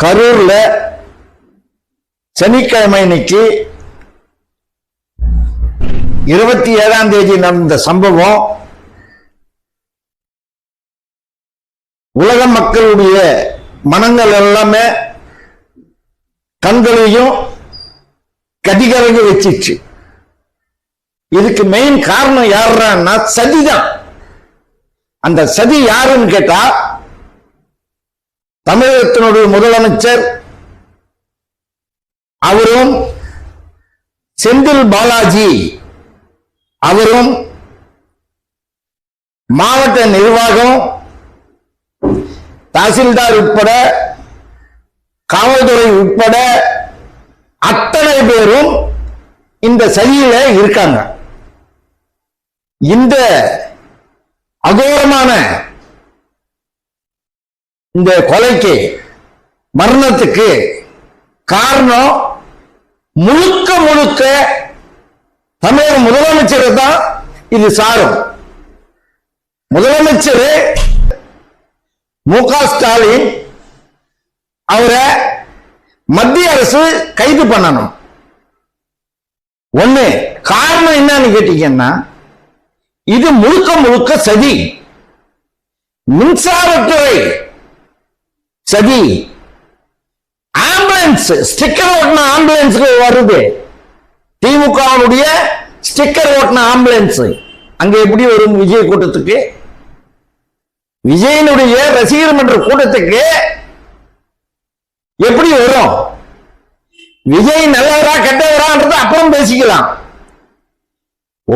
கரூர்ல சனிக்கிழமை இன்னைக்கு இருபத்தி ஏழாம் தேதி நடந்த சம்பவம் உலக மக்களுடைய மனங்கள் எல்லாமே கண்களையும் கதிகலங்க வச்சிச்சு. இதுக்கு மெயின் காரணம் யாருன்னா சதிதான் அந்த சதி யாருன்னு கேட்டா தமிழகத்தினுடைய முதலமைச்சர் அவரும் செந்தில் பாலாஜி அவரும் மாவட்ட நிர்வாகம் தாசில்தார் உட்பட காவல்துறை உட்பட அத்தனை பேரும் இந்த சதியில இருக்காங்க. இந்த அகோரமான இந்த கொலைக்கு மரணத்துக்கு காரணம் முழுக்க முழுக்க தமிழக முதலமைச்சர் தான் இது சாரும். முதலமைச்சர் மு க ஸ்டாலின் அவரை மத்திய அரசு கைது பண்ணணும். ஒண்ணு காரணம் என்னன்னு கேட்டீங்கன்னா இது முழுக்க முழுக்க சதி. மின்சாரத்துறை சதி. ஆம்புலன்ஸ் ஸ்டிக்கர் ஓட்டின ஆம்புலன்ஸ்க்கு வருது. திமுகவுடைய ஸ்டிக்கர் ஓட்டின ஆம்புலன்ஸ் அங்க எப்படி வரும் விஜய் கூட்டத்துக்கு? விஜயனுடைய ரசிகர் மன்ற கூட்டத்துக்கு எப்படி வரும்? விஜய் நல்லவரா கெட்டவரான்றது அப்புறம் பேசிக்கலாம்.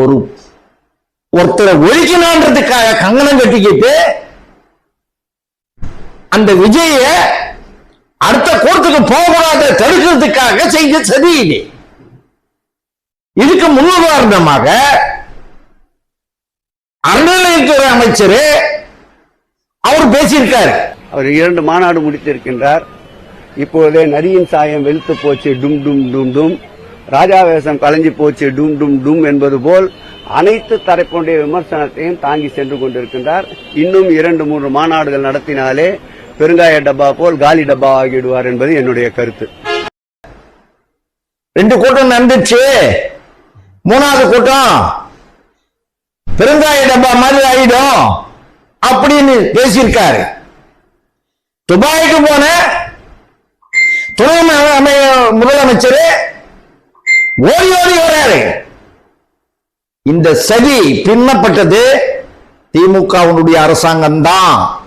ஒரு ஒருத்தரை ஒழிக்கணுன்றதுக்காக கங்கணம் கட்டிக்கிட்டு அந்த விஜய அடுத்த கோர்ட்டுக்கு போகக்கூடாத தடுக்கிறதுக்காக செய்த சதி இது இதுக்கு முன்னுதாரணமாக அறநிலையத்துறை அமைச்சர் அவர் பேசியிருக்கார். அவர் இரண்டு மாநாடு முடித்திருக்கின்றார். இப்போதே நரியின் சாயம் வெளுத்து போச்சு டும் டும் டும் டும். ராஜா வேஷம் கலைஞ்சு போச்சு டும் டும் டும் என்பது போல் அனைத்து தரப்புடைய விமர்சனத்தையும் தாங்கி சென்று கொண்டிருக்கின்றார். இன்னும் இரண்டு மூன்று மாநாடுகள் நடத்தினாலே பெருங்காய டப்பா போல் காலி டப்பா ஆகிடுவார் என்பது என்னுடைய கருத்து. ரெண்டு கூட்டம் நடந்துச்சு. மூணாவது கூட்டம் பெருங்காய டப்பா மாதிரி ஆயிடும் அப்படின்னு பேசியிருக்காரு. துபாய்க்கு போன துணை அமை- முதலமைச்சர் ஓடி ஓடி வராரு இந்த சதி பின்னப்பட்டது திமுகவினுடைய அரசாங்கம் தான்